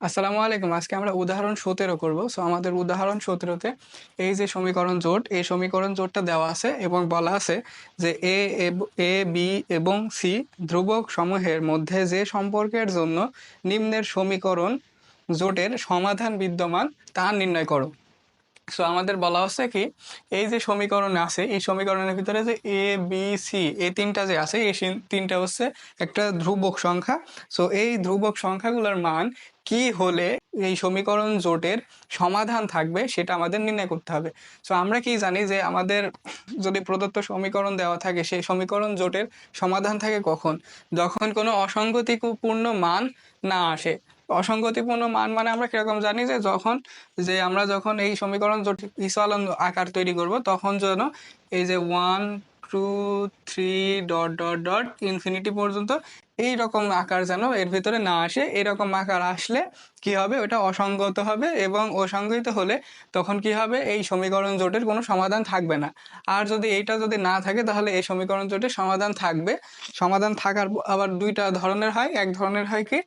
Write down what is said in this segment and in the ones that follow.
আসসালামু আলাইকুম। আজকে আমরা উদাহরণ সতেরো করব। সো আমাদের উদাহরণ সতেরোতে এই যে সমীকরণ জোট, এই সমীকরণ জোটটা দেওয়া আছে এবং বলা আছে যে এ এ, বি এবং সি ধ্রুবক সমূহের মধ্যে যে সম্পর্কের জন্য নিম্নের সমীকরণ জোটের সমাধান বিদ্যমান তা নির্ণয় করো। সো আমাদের বলা হচ্ছে কি, এই যে সমীকরণ আছে, এই সমীকরণের ভিতরে যে এ বি সি এই তিনটা যে আছে, এই তিনটা হচ্ছে একটা ধ্রুবক সংখ্যা। সো এই ধ্রুবক সংখ্যাগুলোর মান কি হলে এই সমীকরণ জোটের সমাধান থাকবে সেটা আমাদের নির্ণয় করতে হবে। সো আমরা কি জানি যে আমাদের যদি প্রদত্ত সমীকরণ দেওয়া থাকে, সেই সমীকরণ জোটের সমাধান থাকে কখন? যখন কোনো অসঙ্গতিপূর্ণ মান না আসে। অসঙ্গতিপূর্ণ মান মানে আমরা কীরকম জানি যে যখন, যে আমরা যখন এই সমীকরণ জটিল আকার তৈরি করব, তখন যেন এই যে one two three dot dot dot infinity পর্যন্ত এই রকম আকার যেন এর ভিতরে না আসে, এরকম আকার আসলে কি হবে? ওটা অসঙ্গত হবে এবং অসঙ্গিত হলে তখন কি হবে? এই সমীকরণ জোটের কোনো সমাধান থাকবে না। আর যদি এইটা যদি না থাকে, তাহলে এই সমীকরণ জোটের সমাধান থাকবে। সমাধান থাকার আবার দুইটা ধরনের হয়। এক ধরনের হয় কি?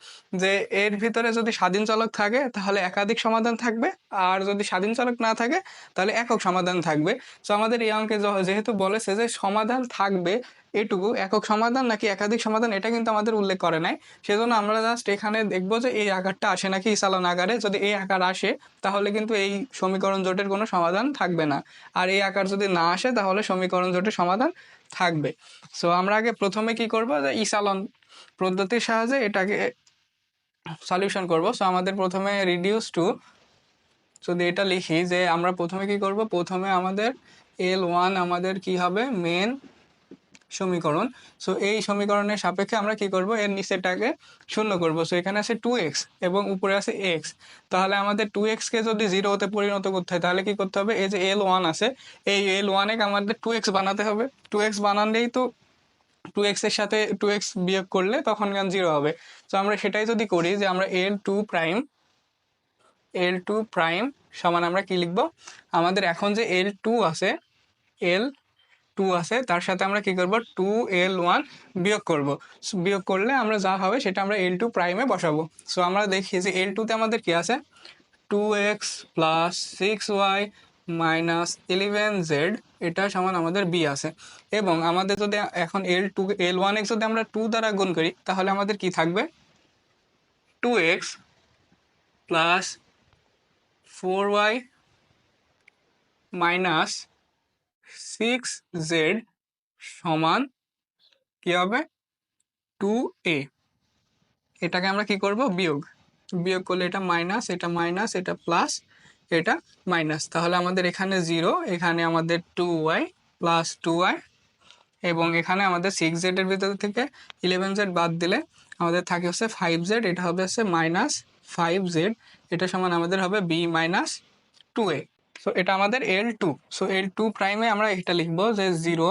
যে এর ভিতরে যদি স্বাধীন চলক থাকে, তাহলে একাধিক সমাধান থাকবে। আর যদি স্বাধীন চলক না থাকে, তাহলে একক সমাধান থাকবে। তো আমাদের এই অঙ্কে যেহেতু বলেছে যে সমাধান থাকবে এটুকু একক সমাধান নাকি একাধিক সমাধান, এটা কিন্তু আমাদের উল্লেখ করে নাই। সেজন্য আমরা জাস্ট এখানে দেখব যে এই আকারটা আসে নাকি ইসালন আকারে। যদি এই আকার আসে, তাহলে কিন্তু এই সমীকরণ জোটের কোনো সমাধান থাকবে না। আর এই আকার যদি না আসে, তাহলে সমীকরণ জোটের সমাধান থাকবে। সো আমরা আগে প্রথমে কি করব যে ইসালন পদ্ধতির সাহায্যে এটাকে সলিউশন করব। সো আমাদের প্রথমে রিডিউস টু যদি এটা লিখি যে আমরা প্রথমে কি করব? প্রথমে আমাদের এল ওয়ান আমাদের কি হবে? মেন সমীকরণ। সো এই সমীকরণের সাপেক্ষে আমরা কি করব? এর নিচেটাকে শূন্য করব। সো এখানে আছে টু এক্স এবং উপরে আছে এক্স তাহলে আমাদের টু এক্সকে যদি জিরোতে পরিণত করতে হয়, তাহলে কি করতে হবে? এই যে এল ওয়ান আছে, এই এল ওয়ানে আমাদের টু এক্স বানাতে হবে। টু এক্স বানালেই তো টু এক্সের সাথে টু এক্স বিয়োগ করলে তখন গান জিরো হবে। তো আমরা সেটাই যদি করি যে আমরা L two prime L two prime সমান আমরা কি লিখব? আমাদের এখন যে এল টু আছে এল টু আছে, তার সাথে আমরা কি করব? টু এল ওয়ান বিয়োগ করব। বিয়োগ করলে আমরা যা হবে সেটা আমরা এল টু প্রাইমে বসাবো। সো আমরা দেখি যে এল টুতে আমাদের কি আছে? Two X plus six Y minus eleven Z এটা সমান আমাদের বি আছে। এবং আমাদের যদি এখন L two L one X যদি আমরা টু দ্বারা গুণ করি, তাহলে আমাদের কি থাকবে? Two X plus four Y minus six Z সমান কি হবে? টু এ এটাকে আমরা কি করব? বিয়োগ। বিয়োগ করলে এটা মাইনাস এটা মাইনাস এটা প্লাস এটা মাইনাস তাহলে আমাদের এখানে জিরো এখানে আমাদের two Y plus two Y এবং এখানে আমাদের সিক্স জেডের ভিতর থেকে ইলেভেন জেড বাদ দিলে আমাদের থাকে হচ্ছে ফাইভ জেড এটা হবে হচ্ছে মাইনাস ফাইভ জেড এটা সমান আমাদের হবে B minus two A so এটা আমাদের L two so L two প্রাইমে আমরা এটা লিখব যে zero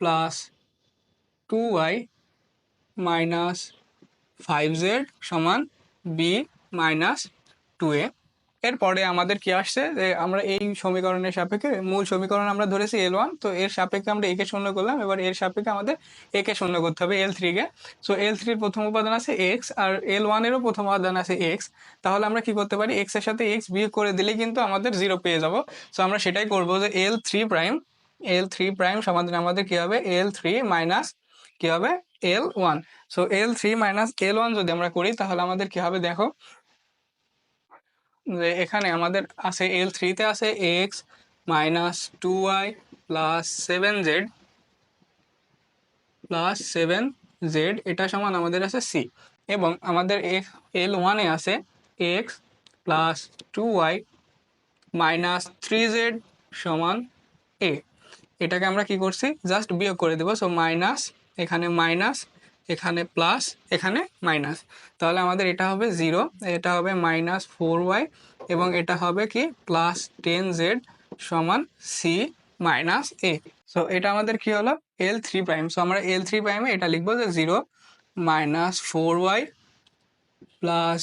plus two Y minus five Z সমান বি মাইনাস টু এ এরপরে আমাদের কি আসছে যে আমরা এই সমীকরণের সাপেক্ষে মূল সমীকরণ আমরা ধরেছি এল ওয়ান তো এর সাপেক্ষে আমরা একে শূন্য করলাম। এবার এর সাপেক্ষে আমাদের একে শূন্য করতে হবে এল থ্রিকে সো এল থ্রির প্রথম উপাদান আছে এক্স আর এল ওয়ানেরও প্রথম উপাদান আছে এক্স তাহলে আমরা কি করতে পারি? এক্সের সাথে এক্স বিয়োগ করে দিলেই কিন্তু আমাদের জিরো পেয়ে যাব। সো আমরা সেটাই করব যে L three prime L three prime সমাধান আমাদের কি হবে? এল থ্রি মাইনাস কি হবে? L one so L three minus L one যদি আমরা করি, তাহলে আমাদের কি হবে? দেখো যে এখানে আমাদের আছে এল থ্রিতে আছে X minus two Y plus seven Z plus seven Z এটা সমান আমাদের আছে সি এবং আমাদের এক্স এল ওয়ানে আছে X plus two Y minus three Z সমান এ এটাকে আমরা কি করছি? জাস্ট বিয়োগ করে দেবো। সো মাইনাস এখানে মাইনাস এখানে প্লাস এখানে মাইনাস তাহলে আমাদের এটা হবে জিরো এটা হবে মাইনাস ফোর ওয়াই এবং এটা হবে কি প্লাস টেন জেড সমান সি মাইনাস এ সো এটা আমাদের কি হলো? এল থ্রি প্রাইম সো আমরা এল থ্রি প্রাইমে এটা লিখব যে zero minus four Y plus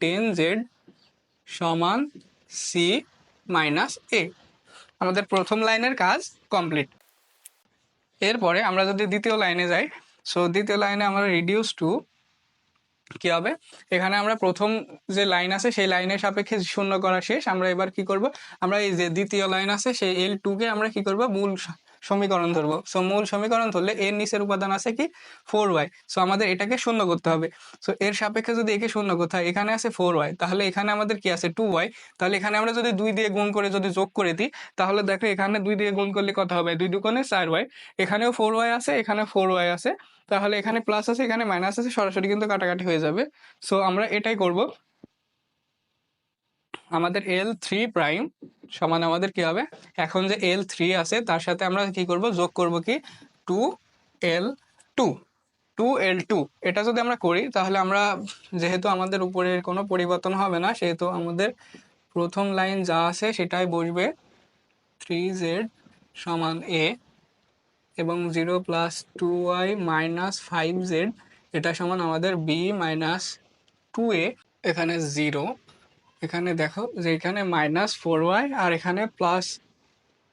ten Z সমান সি মাইনাস এ আমাদের প্রথম লাইনের কাজ কমপ্লিট এরপরে আমরা যদি দ্বিতীয় লাইনে যাই সো দ্বিতীয় লাইনে আমরা রিডিউস টু কি হবে? এখানে আমরা প্রথম যে লাইন আছে, সেই লাইনের সাপেক্ষে শূন্য করা শেষ। আমরা এবার কি করব? আমরা এই যে দ্বিতীয় লাইন আছে, সেই এল টুকে আমরা কি করব? মূল সমীকরণ ধরবো। সো মূল সমীকরণ ধরলে এর নিচের উপাদান আছে কি? ফোর ওয়াই সো আমাদের এটাকে শূন্য করতে হবে। সো এর সাপেক্ষে যদি একে শূন্য করতে হয়, এখানে আছে ফোর ওয়াই তাহলে এখানে আমাদের কি আছে? টু ওয়াই তাহলে এখানে আমরা যদি দুই দিয়ে গুণ করে যদি যোগ করে দিই, তাহলে দেখো এখানে দুই দিয়ে গুণ করলে কত হবে? দুই দুকোণে চার ওয়াই এখানেও ফোর ওয়াই আছে, এখানে ফোর ওয়াই আছে। তাহলে এখানে প্লাস আছে, এখানে মাইনাস আছে, সরাসরি কিন্তু কাটাকাটি হয়ে যাবে। সো আমরা এটাই করব। আমাদের এল থ্রি প্রাইম সমান আমাদের কি হবে? এখন যে এল থ্রি আছে, তার সাথে আমরা কি করব? যোগ করব কি? Two L two two L two এটা যদি আমরা করি, তাহলে আমরা যেহেতু আমাদের উপরের কোনো পরিবর্তন হবে না, সেহেতু আমাদের প্রথম লাইন যা আছে সেটাই বসবে থ্রি জেড সমান এ এবং zero plus two Y minus five Z এটা সমান আমাদের বি মাইনাস টু এ এখানে জিরো এখানে দেখো যে এখানে মাইনাস ফোর ওয়াই আর এখানে প্লাস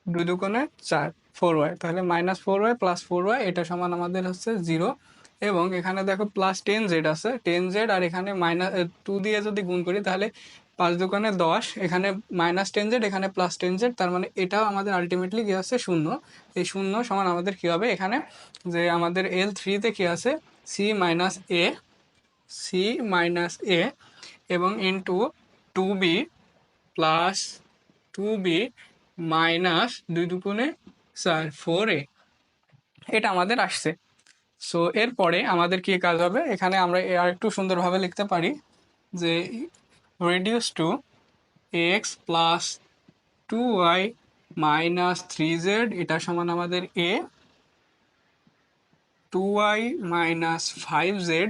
দুই দুকোণে চার ফোর ওয়াই তাহলে minus four Y plus four Y এটা সমান আমাদের হচ্ছে জিরো এবং এখানে দেখো প্লাস টেন জেড আছে টেন জেড আর এখানে মাইনাস টু দিয়ে যদি গুণ করি তাহলে পাঁচ দোকানে দশ, এখানে মাইনাস টেন জেড এখানে প্লাস টেন জেড তার মানে এটাও আমাদের আলটিমেটলি কী আছে? শূন্য। এই শূন্য সমান আমাদের কী হবে? এখানে যে আমাদের এল থ্রিতে কী আছে? C minus A C minus A এবং into two B plus two B minus দুই দুগুণে চার ফোর এ এটা আমাদের আসছে। সো এরপরে আমাদের কি কাজ হবে? এখানে আমরা আর একটু সুন্দরভাবে লিখতে পারি যে reduce two X plus two Y minus three Z এটা সমান আমাদের A two Y minus five Z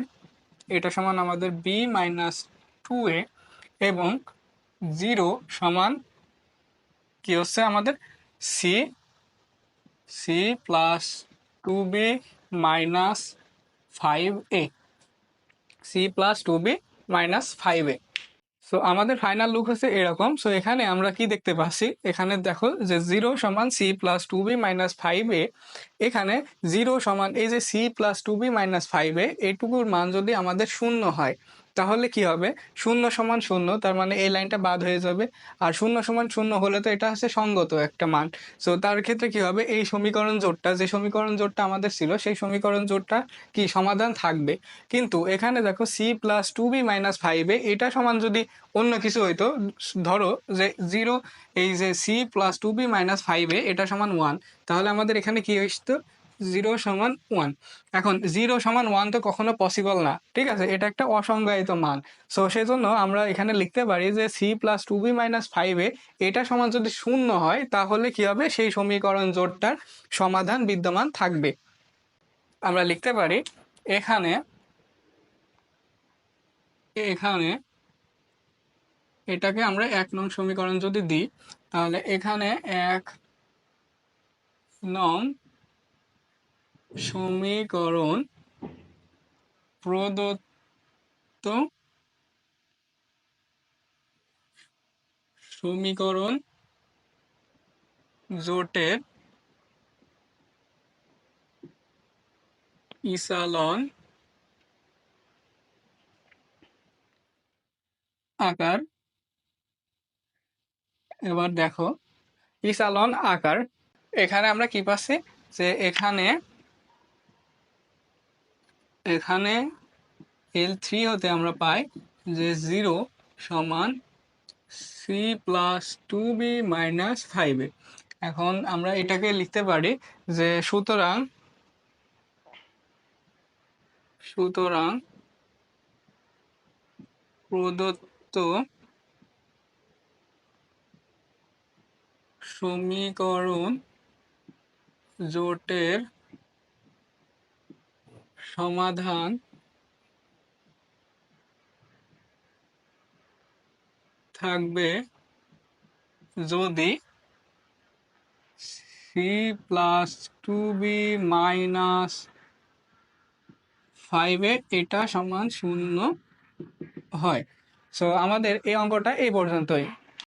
এটা সমান আমাদের বি মাইনাস টু এ এবং জিরো সমান কি হচ্ছে আমাদের? C C plus two B minus five A C plus two B minus five A so আমাদের ফাইনাল লুক হচ্ছে এরকম। সো এখানে আমরা কি দেখতে পাচ্ছি? এখানে দেখো যে জিরো সমান C plus two B minus five A এখানে জিরো সমান এই যে C plus two B minus five A এটুকুর মান যদি আমাদের শূন্য হয় তাহলে কি হবে? শূন্য সমান শূন্য, তার মানে এই লাইনটা বাদ হয়ে যাবে। আর শূন্য সমান শূন্য হলে তো এটা হচ্ছে সঙ্গত একটা মান। সো তার ক্ষেত্রে কি হবে? এই সমীকরণ জোটটা, যে সমীকরণ জোটটা আমাদের ছিল, সেই সমীকরণ জোটটা কি সমাধান থাকবে? কিন্তু এখানে দেখো C plus two B minus ফাইভে এটা সমান যদি অন্য কিছু হইতো, ধরো যে জিরো এই যে C plus two B minus ফাইভে এটা সমান ওয়ান তাহলে আমাদের এখানে কি হইতো? জিরো সমান ওয়ান। এখন জিরো সমান ওয়ান তো কখনো পসিবল না, ঠিক আছে? এটা একটা অসংজ্ঞায়িত মান। সো সেই জন্য আমরা এখানে লিখতে পারি যে C plus two B minus ফাইভে এটা সমান যদি শূন্য হয়, তাহলে কি হবে? সেই সমীকরণ জোটটার সমাধান বিদ্যমান থাকবে। আমরা লিখতে পারি এখানে এখানে এটাকে আমরা এক নং সমীকরণ যদি দিই, তাহলে এখানে এক নং সমীকরণ প্রদত্ত সমীকরণ জোটের ইসালন আকার। এবার দেখো, ইসালন আকার। এখানে আমরা কি পাচ্ছি? যে এখানে এখানে এল থ্রি হতে আমরা পাই যে জিরো সমান C plus two B minus ফাইভে এখন আমরা এটাকে লিখতে পারি যে সুতরাং সুতরাং প্রদত্ত সমীকরণ জোটের সমাধান থাকবে যদি C plus two B minus ফাইভের এটা সমান শূন্য হয়। সো আমাদের এই অঙ্কটা এই পর্যন্তই।